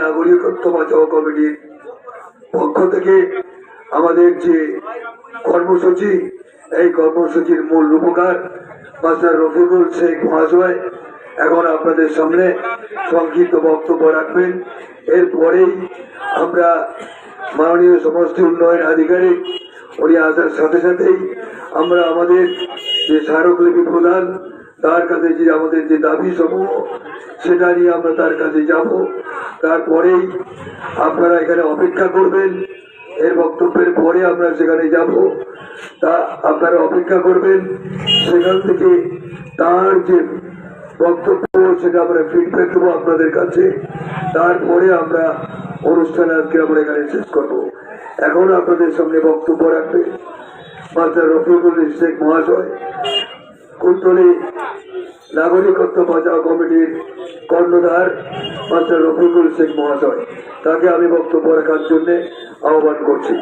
নাগরিকত্ব বাঁচাও কমিটির পক্ষ থেকে আমাদের যে কর্মসূচি, এই কর্মসূচির মূল রূপকার মাস্টার রফিকুল শেখ মহাশয় এখন আপনাদের সামনে সংক্ষিপ্ত বক্তব্য রাখবেন। এরপরেই আমরা মাননীয় সমষ্টি উন্নয়ন আধিকারিক, উনি আসার সাথে সাথেই আমরা আমাদের যে স্মারকলিপি প্রদান তার কাছে যে আমাদের যে দাবি সমূহ সেটা নিয়ে আমরা তার কাছে যাব। তারপরেই আপনারা এখানে অপেক্ষা করবেন। এর বক্তব্যের পরে আমরা সেখানে যাব। তা আপনারা অপেক্ষা করবেন। সেখান থেকে তার যে বক্তব্য, সেটা আমরা ফিডব্যাক দেবো আপনাদের কাছে। তারপরে আমরা অনুষ্ঠান আজকে আমরা এখানে শেষ করব। এখন আপনাদের সামনে বক্তব্য রাখবে মাস্টার রফিকুল শেখ মহাশয়। কুলতলি নাগরিকত্ব বাঁচাও কমিটির কর্ণধার মাস্টার রফিকুল শেখ মহাশয়। তাকে আমি বক্তব্য রাখার জন্য আহ্বান করছি।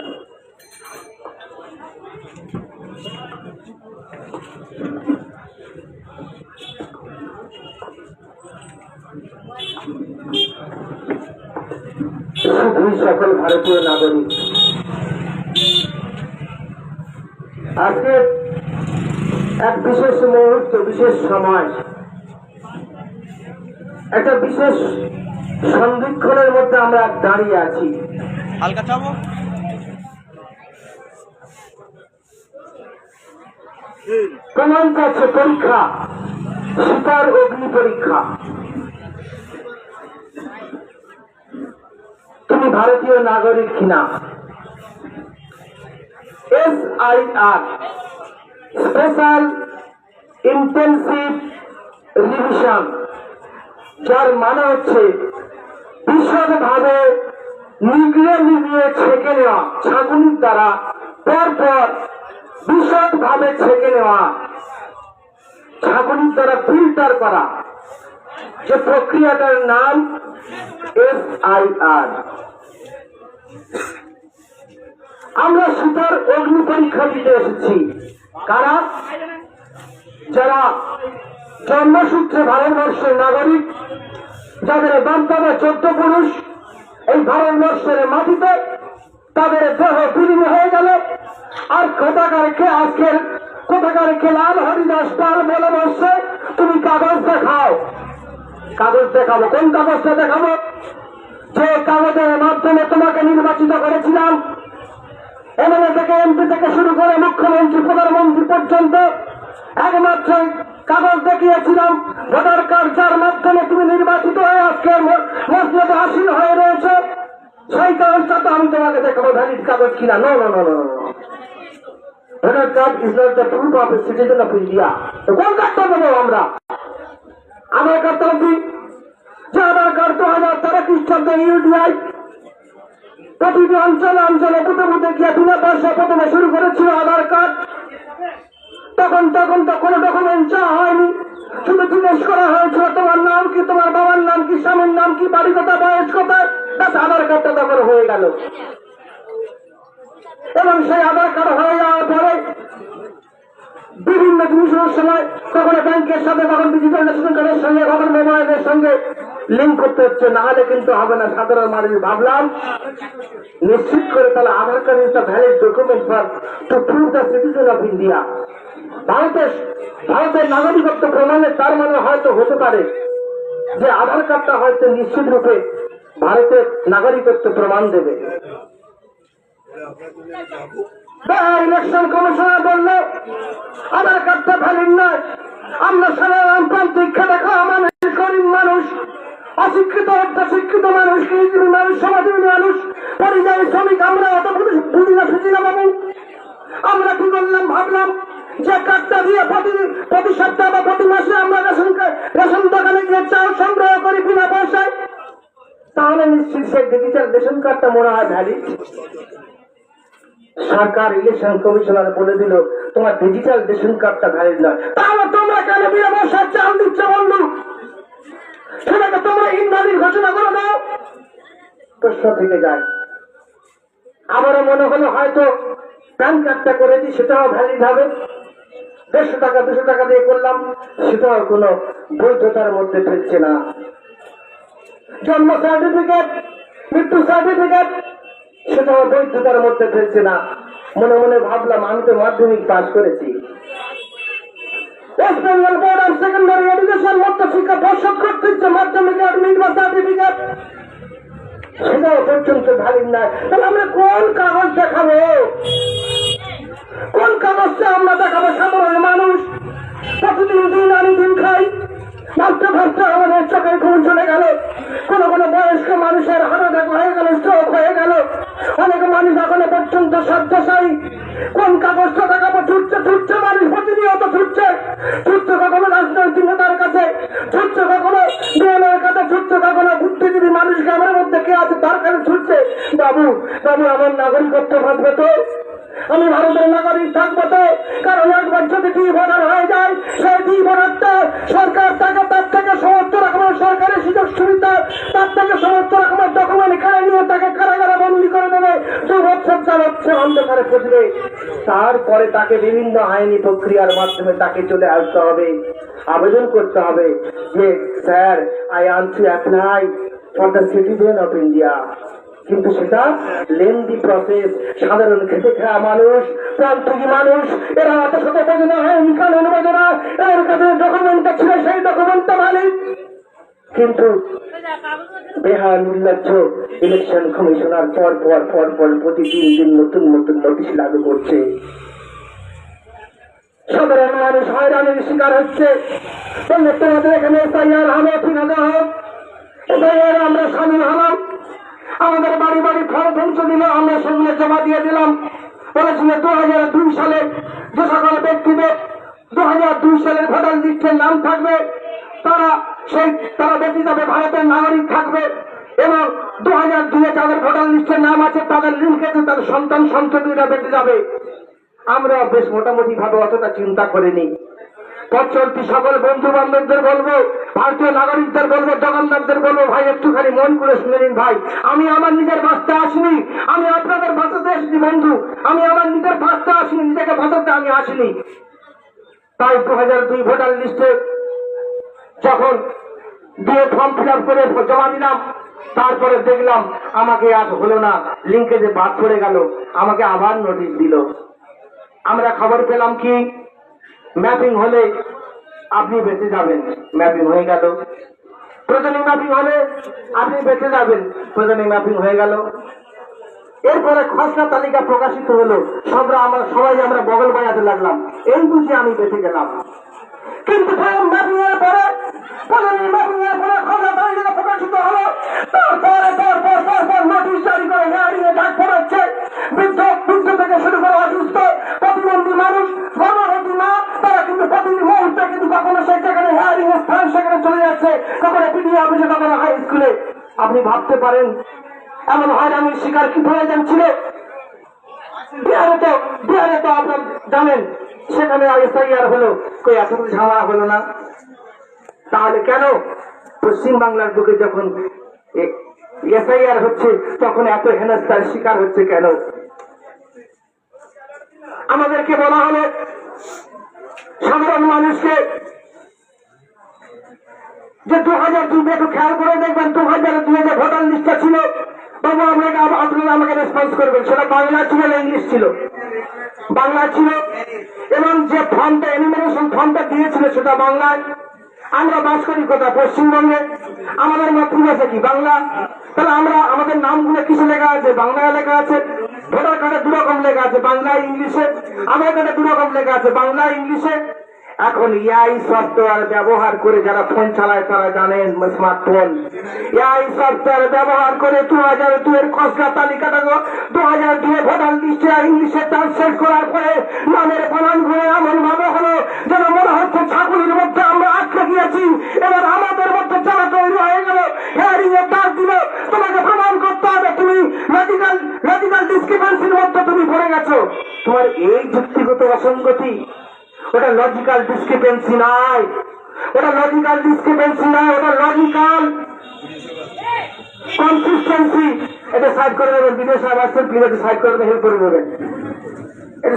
সকল ভারতীয় নাগরিক, আজকে এক বিশেষ মুহূর্ত বিশেষ সময়। একটা বিশেষ সন্ধিক্ষণের মধ্যে আমরা দাঁড়িয়ে আছি। হালকা চাবো পাচ্ছে পরীক্ষা সীতার অগ্নি পরীক্ষা। তুমি ভারতীয় নাগরিক কিনা? S I R. Special intensive revision যার মানে হচ্ছে বিশদভাবে নিগড়ে নিগড়ে ছেঁকে নেওয়া, ছাঁকুনির দ্বারা পরপর বিশদভাবে ছেঁকে নেওয়া, ছাঁকুনির দ্বারা ফিল্টার করা, যে প্রক্রিয়াটার নাম এস আই আর আমরা সুতার অগ্নি পরীক্ষা দিতে এসেছি। কারা? যারা জন্মসূত্রে ভারতবর্ষের নাগরিক, যাদের বামপাদা চোদ্দ পুরুষ, এই ভারতবর্ষের মাটিতে তাদের দেহ বিলীন হয়ে গেল। আর কোথাকার কে আজকের, কোথাকার কে লাল হরিদাস পাল বলে বসছে, তুমি কাগজ দেখাও। কাগজ দেখাবো, কোন কাগজটা দেখাবো? যে কাগজের মাধ্যমে তোমাকে নির্বাচিত করেছিলাম। এমএলএ থেকে এমপি থেকে শুরু করে মুখ্যমন্ত্রী, প্রধানমন্ত্রী পর্যন্ত একমাত্র কাগজ দেখিয়েছিলাম, ভোটার কার্ড যার মাধ্যমে তুমি নির্বাচিত হয়ে আজকে মসজিদে আসীন হয়ে রয়েছে। সেই কাগজটা তো আমি তোমাকে দেখাবো ভ্যালিড কাগজ কিনা। No no no voter card is not the proof of citizen of India তো কোন কার্ডটা দেবো আমরা? আধার কার্ডটা যে আধার কার্ড দু হাজার তেরো খ্রিস্টাব্দে ইউডিআই প্রতিটি অঞ্চলে অঞ্চলে বুথে বুথে গিয়ে বিনা পয়সা প্রথমে শুরু করেছিল আধার কার্ড। তখন তখন তো কোনো ডকুমেন্ট চাওয়া হয়নি। শুধু জিজ্ঞেস করা হয়েছিল তোমার নাম কি? তোমার বাবার নাম কি? স্বামীর নাম কি? বাড়ি কথা বয়স কোথায়? ব্যাস, আধার কার্ডটা তখন হয়ে গেল। এবং সেই আধার কার্ড হয়ে যাওয়ার পরে বিভিন্ন জিনিসের সময় কখনো ব্যাংকের সাথে, কখন ডিজিটাল ন্যাশনাল কার্ডের সঙ্গে, কখন মোবাইলের সঙ্গে লিঙ্ক করতে হচ্ছে না। হলে কিন্তু হবে না সাধারণ মানুষ ভাবলাম নিশ্চিত করে তাহলে Aadhaar card is the valid document for to prove the citizen of India ভারতের ভারতের নাগরিকত্ব প্রমাণে তার মানে হয়তো হতে পারে যে আধার কার্ডটা হয়তো নিশ্চিত রূপে ভারতের নাগরিকত্ব প্রমাণ দেবে। ইলেকশন কমিশনার বলল আধার কার্ডটা ভ্যালিড নয়। আমরা সাধারণ প্রান্তিক খেটে খাওয়া মানুষ, গরিব মানুষ, অশিক্ষিত অর্ধ শিক্ষিত মানুষ কৃষিজীবী মানুষ সমাজীবী মানুষ, পরিযায়ী শ্রমিক, আমরা অত বুঝি- না সুঝি না বাবু। আমরা কি করলাম ভাবলাম যে কার্ডটা দিয়ে প্রতি প্রতি সপ্তাহ বা প্রতি মাসে আমরা রেশন রেশন দোকানে গিয়ে চাল সংগ্রহ করি বিনা পয়সায়। তাহলে নিশ্চিত সেই ডিজিটাল রেশন কার্ডটা মনে হয় ভ্যালিড সরকার ইলেকশন কমিশনার বলে দিল, তোমার ডিজিটাল রেশন কার্ডটা ভ্যালিড নয়। তাহলে তোমরা কেন বিনা পয়সায় চাল দিচ্ছ বন্ধু? সেটাকে তোমরা ইন্দ্রাণীর ঘোষণা করে দাও। প্রশ্ন থেকে যায়। আমারও মনে হলো হয়তো প্যান কার্ডটা করে দিই, সেটাও ভ্যালিড হবে। দেড়শো টাকা, দুশো টাকা দিয়ে করলাম, সেটাও কোনো বৈধতার মধ্যে ফেলছে না। জন্ম সার্টিফিকেট মৃত্যু সার্টিফিকেট সেটাও বৈধতার মধ্যে ফেলছে না। মনে মনে ভাবলাম, আমি তো মাধ্যমিক পাশ করেছি। West Bengal board of secondary education মধ্য শিক্ষা পর্ষদ কর্তৃক মাধ্যমিক অ্যাডমিট বা সার্টিফিকেট সেটাও পর্যন্ত ভ্যালিড না তাহলে আমরা কোন কাগজ দেখাবো? কোন কাগজটা আমরা দেখাবো সাধারণ মানুষ? প্রতিদিন দিন আনি দিন খাই। ভাবতে ভাবতে আমাদের চোখের ঘুম চলে গেল। কোন কোন বয়স্ক মানুষের হার্ট অ্যাটাক হয়ে গেল স্ট্রোক হয়ে গেল। অনেক মানুষ এখনও পর্যন্ত সাধ্যশায়ী কোন কাগজটা দেখাবো ছুটছে ছুটছে মানুষ প্রতিনিয়ত ছুটছে। ছুটছে কখনো রাজনৈতিক নেতার কাছে, ছুটছে কখনো বিএনএর কাছে, ছুটছে কখনো বুদ্ধিজীবী মানুষ গ্রামের মধ্যে কে আছে, তার কাছে ছুটছে। বাবু বাবু, আমার নাগরিকত্ব বাঁচবে তো? আমি ভারতের নাগরিক থাকব তো? কারণ একবার যদি দুই ভোটার হয়ে যায়, সেই দুই ভোটারটা সরকার তাকে, তার থেকে সমস্ত রকমের সরকারি সুযোগ সুবিধা তার থেকে সমস্ত রকমের ডকুমেন্ট কেড়ে নিয়ে তাকে কারাগারে বছর চালাচ্ছে অন্ধকারে পড়বে তারপরে তাকে বিভিন্ন আইনি প্রক্রিয়ার মাধ্যমে তাকে চলে আসতে হবে, আবেদন করতে হবে। যে sir I want to apply for the citizen of India কিন্তু সেটা লেন্দি প্রসেস সাধারণ খেটে খাওয়া মানুষ, প্রান্তিক মানুষ, এরা অত শত বোঝে না, আইন কানুন না। এর কাছে ডকুমেন্টটা ছিল সেই ডকুমেন্টটা মালিক। কিন্তু বেহাল নির্লজ্জ ইলেকশন কমিশনার পর পর পর পর প্রতিদিন দিন নতুন নতুন নোটিশ লাগু করছে। সাধারণ মানুষ হয়রানির শিকার হচ্ছে। বললে তোমাদের এখানে হবে আমরা সামিল হলাম। আমাদের বাড়ি বাড়ি ফল পৌঁছে দিল, আমরা সেগুলো জমা দিয়ে দিলাম। বলেছিল দু হাজার দুই সালে যে সকল ব্যক্তিদের দু হাজার দুই সালের ভোটার লিস্টের নাম থাকবে, তারা সেই তারা বেঁচে যাবে, ভারতের নাগরিক থাকবে এবং দু হাজার দুয়ে যাদের ভোটার লিস্টের নাম আছে, তাদের লিঙ্কেতে তাদের সন্তান সন্ততিরা বেঁচে যাবে। আমরা বেশ মোটামুটি ভাবে অতটা চিন্তা করিনি। পথচলতি সকল বন্ধু বান্ধবদের বলব, ভারতীয় নাগরিকদের বলব, দোকানদারদের বলব, ভাই, একটুখানি মন করে শুনে নিন ভাই। আমি আমার নিজের বাঁচতে আসিনি, আমি আপনাদের বাঁচাতে এসেছি বন্ধু। আমি আমার নিজের বাঁচতে আসিনি, নিজেকে বাঁচাতে আমি আসিনি। তাই দু হাজার দুই ভোটার লিস্টে যখন দিয়ে ফর্ম ফিল করে জমা দিলাম, তারপরে দেখলাম আমাকে আজ হলো না। লিঙ্কে যে বাদ পড়ে গেল, আমাকে আবার নোটিশ দিল। আমরা খবর পেলাম কি ম্যাপিং হলে আপনি বেঁচে যাবেন। ম্যাপিং হয়ে গেল। প্রয়োজনীয় ম্যাপিং হলে আপনি বেঁচে যাবেন। প্রয়োজনীয় ম্যাপিং হয়ে গেল। এরপরে খসড়া তালিকা প্রকাশিত হলো। সবরা আমরা, সবাই আমরা বগল বাজাতে লাগলাম। এই বুঝে আমি বেঁচে গেলাম। কিন্তু ম্যাপিং এর পরে তারা হাই স্কুলে। আপনি ভাবতে পারেন, এমন হয়রানির শিকার কি প্রয়োজন ছিল আপনার জানেন, সেখানে এসআইআর হলো, কই এত ঝামেলা হলো না। তাহলে কেন? পশ্চিম বাংলার বুকে যখন এসআইআর হচ্ছে, তখন এত হেনস্থার শিকার হচ্ছে কেন? আমাদেরকে বলা হলো, সাধারণ মানুষকে যে দু হাজার দুই একটু খেয়াল করে দেখবেন, দু হাজার দুই হাজার ভোটার লিস্টটা ছিল, বাবু আপনাকে আপনারা আমাকে রেসপন্স করবেন। সেটা বাংলা ছিল না ইংলিশ ছিল? বাংলা ছিল। এবং যে ফর্মটা এনিমিনেশন ফর্মটা দিয়েছিল, সেটা বাংলায় আমরা বাস করি কোথা পশ্চিমবঙ্গে, আমাদের মাতৃভাষা কি, বাংলা? তাহলে আমরা আমাদের নামগুলো কিছু লেখা আছে বাংলায় লেখা আছে, ভোটার কার্ডে দু রকম লেখা আছে, বাংলা, ইংলিশে, আধার কার্ডে দু রকম লেখা আছে, বাংলা, ইংলিশে। এখন ইয়াই সফটওয়্যার ব্যবহার করে যারা ফোন চালায়, তারা জানেন স্মার্টফোন ইয়াই সফটওয়্যার ব্যবহার করে দু হাজার দুয়ের খসড়া তালিকাটা দু হাজার দুয়ে ভোটার লিস্টে ইংলিশে ট্রান্সলেট করার পরে নামের বানান ঘুরে এমন ভাবে হলো যেন মনে হচ্ছে ছাগলের মধ্যে আমরা আটকে গিয়েছি। এবার আমাদের মধ্যে যারা তৈরি হয়ে গেল। হেয়ারিং এর ডাক দিল, তোমাকে প্রমাণ করতে হবে, তুমি মেডিকেল মেডিকেল ডিসক্রিপেন্সির মধ্যে তুমি পড়ে গেছো। তোমার এই যুক্তিগত অসঙ্গতি ওটা লজিক্যাল ডিসক্রিপেন্সি নয় ওটা লজিক্যাল ডিসক্রিপেন্সি নয় ওটা লজিক্যাল কনসিস্টেন্সি এটা সাইড করে দেবেন বিদেশ সাহেব আসছেন প্লিজ এটা সাইড করে হেল্প করে দেবেন এটা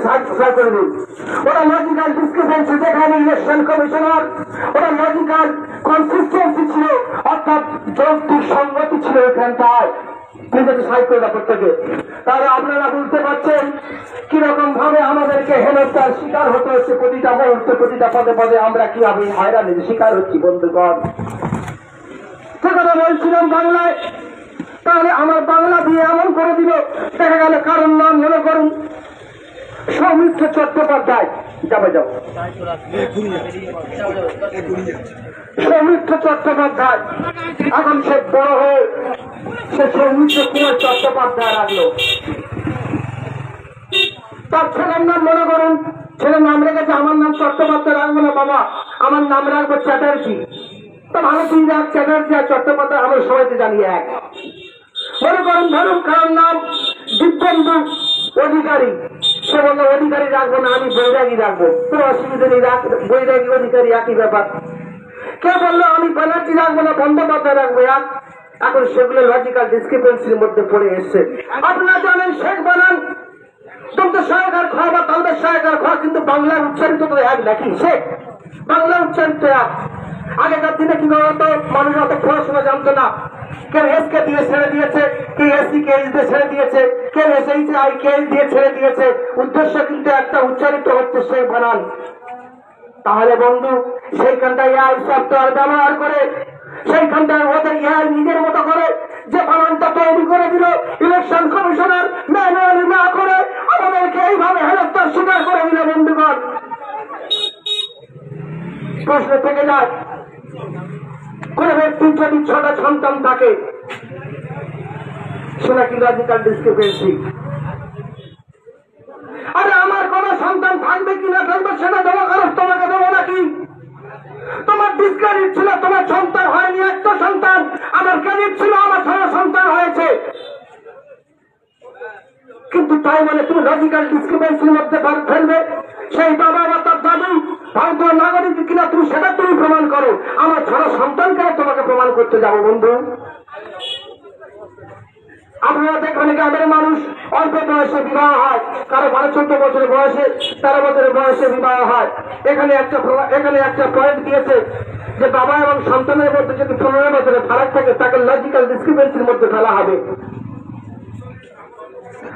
কমিশনার লজিক্যাল কনসিস্টেন্সি ছিল, অর্থাৎ ছিল এখানটায়। করে দেওয়া প্রত্যেকে। তাহলে আপনারা বুঝতে পারছেন কীরকম ভাবে আমাদেরকে হেনস্থার শিকার হতে হচ্ছে প্রতিটা মুহূর্তে, প্রতিটা পদে পদে আমরা কীভাবে হয়রানির শিকার হচ্ছি, বন্ধুগণ? সে কথা বলছিলাম বাংলায়। তাহলে আমার বাংলা দিয়ে এমন করে দিল, দেখা গেল কারণ নাম মনে করুন, সৌমিত্র চট্টোপাধ্যায়। তার ছেলের নাম মনে করুন, ছেলের নাম রেখেছে, আমার নাম চট্টোপাধ্যায় রাখব না, বাবা, আমার নাম রাখব চ্যাটার্জি। তো ভালো তুই রাখ চ্যাটার্জি আর চট্টোপাধ্যায় আমার সবাইকে জানি এক। মনে করুন, ধরুন কারোর নাম দিব্যেন্দু অধিকারী। সে বলল অধিকারী রাখব না, আমি বৈরাগী রাখব। কোনো অসুবিধা নেই বৈরাগী অধিকারী একই ব্যাপার। কে বলল, আমি ব্যানার্জি রাখব না, বন্দ্যোপাধ্যায় রাখব, এক? এখন সেগুলো লজিক্যাল ডিসক্রিপেন্সির মধ্যে পড়ে এসছে। আপনারা জানেন, শেখ বানান তোমরা সহায়কার খাওয়া বা তাদের সহায়কার খাওয়া কিন্তু বাংলার উচ্চারিত তো এক নাকি শেখ বাংলা উচ্চারিত এক। আগেকার দিনে কি বলতো, মানুষ অত পড়াশোনা জানতো না। কেউ এস কে দিয়ে ছেড়ে দিয়েছে কেউ এসি কে দিয়ে ছেড়ে দিয়েছে কেউ এস এইচ আই কে দিয়ে ছেড়ে দিয়েছে। উদ্দেশ্য কিন্তু একটা, উচ্চারিত হচ্ছে সেই বানান। তাহলে বন্ধু, সেইখানটায় এআই সফটওয়্যার ব্যবহার করে, সেইখানটায় ওদের এআই নিজের মতো করে, যে বানানটা তৈরি করে দিল ইলেকশন কমিশনার ম্যানুয়ালি না করে, আমাদেরকে এইভাবে হেরস্তার শিকার করে দিল বন্ধুগণ। প্রশ্ন থেকে যায় কোন ব্যক্তির যদি ছটা সন্তান থাকে সেটা কি লজিক্যাল ডিসক্রিপেন্সি আরে আমার কোন সন্তান থাকবে কি না থাকবে সেটা দেবো কারণ তোমাকে দেবো নাকি? তোমার ডিসক্রেডিট ছিল, তোমার সন্তান হয়নি, একটা সন্তান। আমার ক্রেডিট ছিল, আমার ছয় সন্তান হয়েছে। কিন্তু তাই বলে তুমি লজিক্যাল ডিসক্রিপেন্সির মধ্যে ফেলবে। সেই বাবা বা তার দাদু ভারতীয় নাগরিক কিনা তুমি সেটা তুমি প্রমাণ করো। আমার ছড়া সন্তানকে তোমাকে প্রমাণ করতে যাব, বন্ধু। আপনারা দেখবেন গ্রামের মানুষ অল্প বয়সে বিবাহ হয়, কারও বারো চোদ্দ বছরের বয়সে, তেরো বছরের বয়সে বিবাহ হয়। এখানে একটা এখানে একটা পয়েন্ট দিয়েছে যে বাবা এবং সন্তানের মধ্যে যদি পনেরো বছরের ফারাক থাকে, তাকে লজিক্যাল ডিসক্রিপেন্সির মধ্যে ফেলা হবে।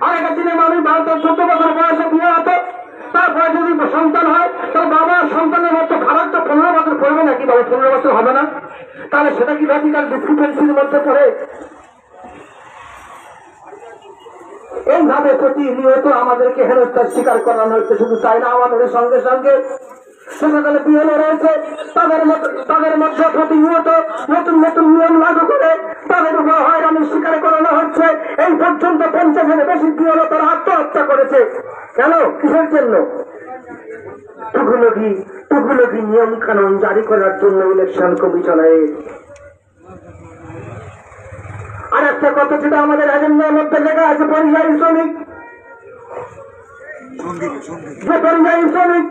আগেকার দিনে মানুষ বারো চোদ্দ বছর বয়সে বিয়ে হতো তারপরে যদি সন্তান হয়, তার বাবা সন্তানের মধ্যে ফারাক তো পনেরো বছর পড়বে নাকি বাবা? পনেরো বছর হবে না। তাহলে সেটা কি লজিক্যাল ডিসক্রিপেন্সির মধ্যে পড়ে। এইভাবে প্রতিনিয়ত আমাদেরকে হেনস্থার শিকার করানো হচ্ছে। শুধু তাই না, আমাদের সঙ্গে সঙ্গে তাদের মধ্যে প্রতিনিয়ত নতুন নতুন নিয়ম লাগু করে তাদের উপর হয়রানির শিকার করানো হচ্ছে। এই পর্যন্ত পঞ্চাশের বেশি বিএলও তারা আত্মহত্যা করেছে। কেন কিসের জন্য? টুকুলকি টুকুলকি নিয়ম কানুন জারি করার জন্য ইলেকশন কমিশনের আর একটা কথা যেটা আমাদের এজেন্ডার মধ্যে লেখা আছে, পরিযায়ী শ্রমিক। যে পরিযায়ী শ্রমিক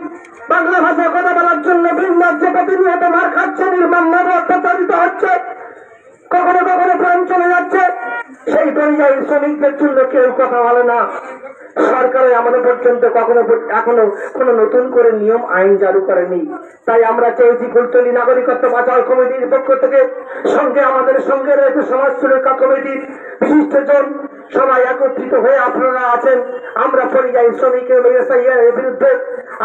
বাংলা ভাষায় কথা বলার জন্য ভিন রাজ্যে প্রতিনিয়ত মার খাচ্ছে নির্মমভাবে অত্যাচারিত হচ্ছে, কখনো কখনো প্রাণ চলে যাচ্ছে। সেই পরিযায়ী শ্রমিকদের জন্য কেউ কথা বলে না। সরকারে আমাদের পর্যন্ত কখনো এখনও কোনো নতুন করে নিয়ম, আইন চালু করেনি। তাই আমরা চেয়েছি কুলতলি নাগরিকত্ব বাঁচাও কমিটির পক্ষ থেকে। সঙ্গে আমাদের সঙ্গে রয়েছে সমাজ সুরক্ষা কমিটির বিশিষ্টজন সবাই একত্রিত হয়ে আপনারা আছেন। আমরা পরিযায়ী শ্রমিক এবং এসআইআর এর বিরুদ্ধে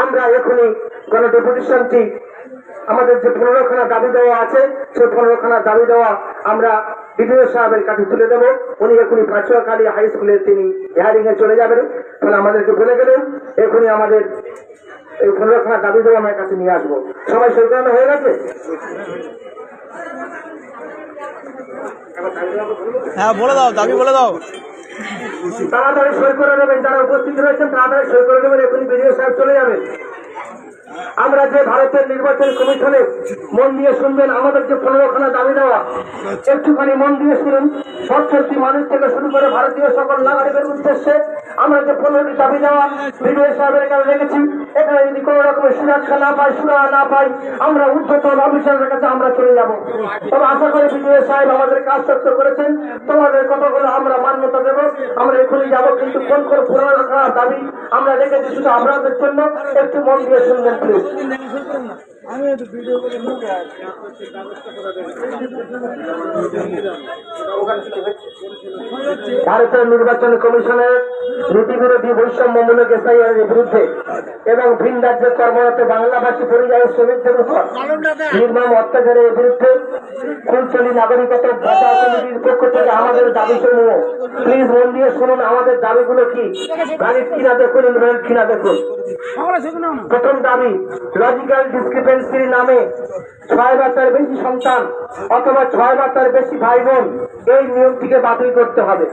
আমরা এখনই গণ ডেপুটেশনটি আমাদের যে পনেরোখানা দাবি দেওয়া আছে সেই পনেরোখানা দাবি দেওয়া আমরা বিডিও সাহেবের কাছে তুলে দেবো। উনি এখনই পাঁচুয়াখালী হাই স্কুলে তিনি হেয়ারিং এ চলে যাবেন। তাহলে আমাদেরকে বলে গেলেন এখনই আমাদের এই পনেরোখানা দাবি দেওয়া আমার কাছে নিয়ে আসব। সবাই সই করানো হয়ে গেছে? হ্যাঁ বলে দাও দাবি বলে দাও। তাড়াতাড়ি সই করে দেবেন যারা উপস্থিত রয়েছেন তাড়াতাড়ি সই করে দেবেন এখনই বিডিও সাহেব চলে যাবেন। আমরা যে ভারতের নির্বাচন কমিশনে মন দিয়ে শুনবেন, আমাদের যে পনেরোখানা দাবি দেওয়া, একটুখানি মন দিয়ে শুনুন। সচ্ছর্তি মানুষ থেকে শুরু করে ভারতীয় সকল নাগরিকের উদ্দেশ্যে আমরা যে পনেরোটি দাবি দেওয়া বিডিও সাহেবের এখানে রেখেছি, এখানে যদি কোনো রকমের সুরক্ষা না পাই সুরা না পাই, আমরা উদ্ধতন অফিসারের কাছে আমরা চলে যাব। তবে আশা করি বিডিও সাহেব আমাদের কাজ করেছেন, তোমাদের কথাগুলো আমরা আমরা এখনই যাব, কিন্তু কোন কোন পুরানো রাখার দাবি আমরা রেখেছি শুধু আপনাদের জন্য। একটু মন দিয়ে শুনবেন প্লিজ ভারতের নির্বাচন কমিশনের নীতিবিরোধী বৈষম্যমূলক এসআইআর এর বিরুদ্ধে এবং ভিন রাজ্যে কর্মরত বাংলাভাষী পরিযায়ী শ্রমিকদের উপর নির্মম অত্যাচারের বিরুদ্ধে ফুলচলি নাগরিকতা ভাষা কমিটির পক্ষ থেকে আমাদের দাবি সমূহ প্লিজ মন দিয়ে শুনুন, আমাদের দাবিগুলো কি? গাড়ির কিনা দেখুন ইনভ্যালিড কিনা দেখুন। প্রথম দাবি লজিক্যাল ডিসক্রিপেন্সির নামে ছয় বা তার বেশি সন্তান অথবা ছয় বা তার বেশি ভাই বোন, এই নিয়মটিকে বাতিল করতে হবে।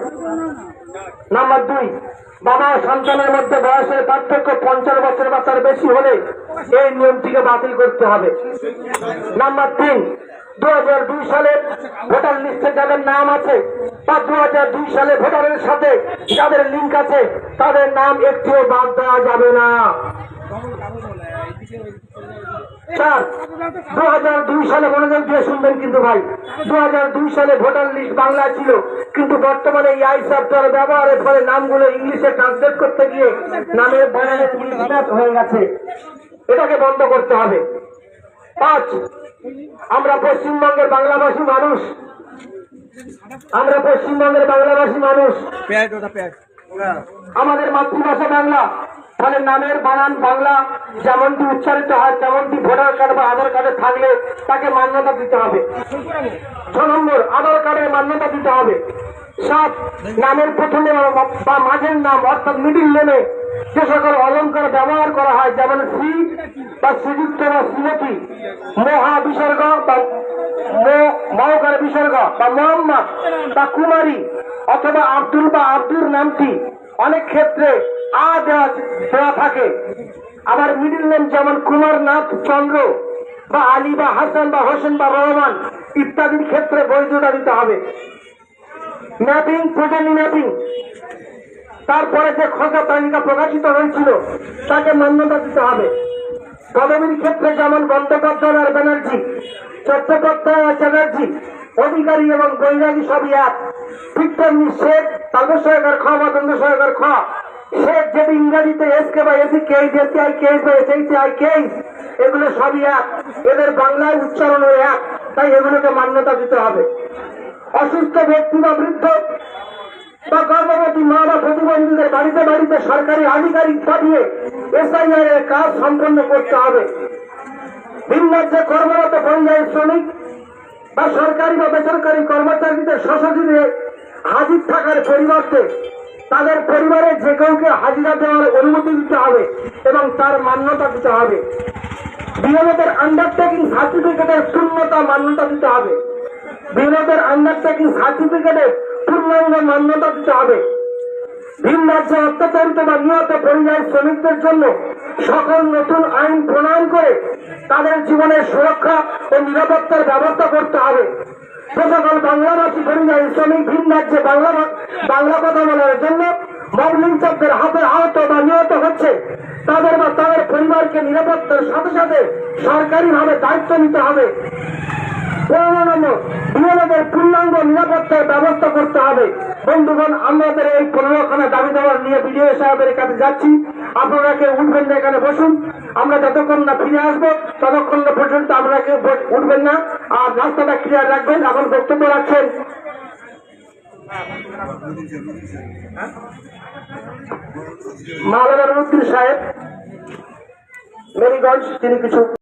নাম্বার দুই, বাবা সন্তানের মধ্যে বয়সের পার্থক্য পঞ্চাশ বছর বা তার বেশি হলে এই নিয়মটিকে বাতিল করতে হবে। নাম্বার তিন দু হাজার দুই সালে ভোটার লিস্টে যাদের নাম আছে বা দু হাজার দুই সালে ভোটারের সাথে যাদের লিঙ্ক আছে, তাদের নাম একটিও বাদ দেওয়া যাবে না। চার দু হাজার দুই সালে মনোযোগ দিয়ে শুনবেন কিন্তু ভাই। দু হাজার দুই সালে ভোটার লিস্ট বাংলা ছিল কিন্তু বর্তমানে এই আই সফটওয়্যার ব্যবহারের ফলে নামগুলো ইংলিশে ট্রান্সলেট করতে গিয়ে নামের মিসম্যাচ হয়ে গেছে। এটাকে বন্ধ করতে হবে। পাঁচ আমরা পশ্চিমবঙ্গের বাংলাভাষী মানুষ। আমরা পশ্চিমবঙ্গের বাংলাভাষী মানুষ। আমাদের মাতৃভাষা বাংলা। তাহলে নামের বানান বাংলা যেমনটি উচ্চারিত হয়, তেমনটি ভোটার কার্ড বা আধার কার্ডে থাকলে তাকে মান্যতা দিতে হবে। ছ নম্বর, আধার কার্ডের মান্যতা দিতে হবে। সাত, নামের প্রথমে বা মাঝের নাম, অর্থাৎ মিডিল নেমে যে সকল অলঙ্কার ব্যবহার করা হয়, যেমন শ্রী বা শ্রীযুক্ত বা শ্রীমতী, মহা বিসর্গ বা মহকার বিসর্গ বা মোহাম্মদ বা কুমারী অথবা আব্দুল বা আব্দুর নামটি অনেক ক্ষেত্রে আ দেওয়া দেওয়া থাকে। আবার মিডিল নেম যেমন কুমারনাথ, চন্দ্র বা আলী বা হাসান বা হোসেন বা রহমান, ইত্যাদির ক্ষেত্রে বৈধতা দিতে হবে। ম্যাপিং প্রজন্ম ম্যাপিং। তারপরে যে খসা তালিকা প্রকাশিত হয়েছিল, তাকে মান্যতা দিতে হবে। পদবীর ক্ষেত্রে যেমন বন্দ্যোপাধ্যায় আর ব্যানার্জি, চট্টোপাধ্যায় আর চ্যাটার্জি, অধিকারী এবং বৈরাগী সবই এক। ঠিক তেমনি শেখ তাদের সহায়কার খ বা দ্বন্দ্ব সহায়কার খ। শেখ যেটি ইংরাজিতে এসকে বা AC case AC I case বা এসএইচি আই কেস এগুলো সবই এক। এদের বাংলায় উচ্চারণও এক, তাই এগুলোকে মান্যতা দিতে হবে। অসুস্থ ব্যক্তি বা বৃদ্ধ বা গর্ভবতী মা বা প্রতিবন্ধীদের বাড়িতে বাড়িতে সরকারি আধিকারিক পাঠিয়ে এসআইআর এর কাজ সম্পন্ন করতে হবে। ভিন রাজ্যে কর্মরত পরিযায়ী শ্রমিক বা সরকারি বা বেসরকারি কর্মচারীদের সশরীরে হাজির থাকার পরিবর্তে তাদের পরিবারের যে কাউকে হাজিরা দেওয়ার অনুমতি দিতে হবে এবং তার মান্যতা দিতে হবে। বিএলওদের আন্ডারটেকিং সার্টিফিকেটের শূন্যতা মান্যতা দিতে হবে। বিএলওদের আন্ডারটেকিং সার্টিফিকেটের পূর্ণাঙ্গ মান্যতা দিতে হবে। ভিন রাজ্যে অত্যাচারিত বা নিহত পরিযায়ী শ্রমিকদের জন্য সকল নতুন আইন প্রণয়ন করে তাদের জীবনের সুরক্ষা ও নিরাপত্তার ব্যবস্থা করতে হবে। সকল বাংলাভাষী পরিযায়ী শ্রমিক ভিন রাজ্যে বাংলা বাংলা কথা বলার জন্য মবলিং চক্রের হাতে আহত বা নিহত হচ্ছে। তাদের বা তাদের পরিবারকে নিরাপত্তার সাথে সাথে সরকারিভাবে দায়িত্ব নিতে হবে। পনেরো পূর্ণাঙ্গ নিরাপত্তার ব্যবস্থা করতে হবে। বন্ধুগণ আমাদের এই পনেরোখানা দাবি দেওয়ার নিয়ে বিজয় সাহেবের কাছে যাচ্ছি। আপনারা কেউ উঠবেন এখানে বসুন। আমরা যতক্ষণ না ফিরে আসব, ততক্ষণ পর্যন্ত আপনারা কেউ উঠবেন না। আর রাস্তাটা ক্লিয়ার রাখবেন, এখন বক্তব্য রাখছেন। মাওলানা রুদ্দিন সাহেব, মেরিগঞ্জ, তিনি কিছু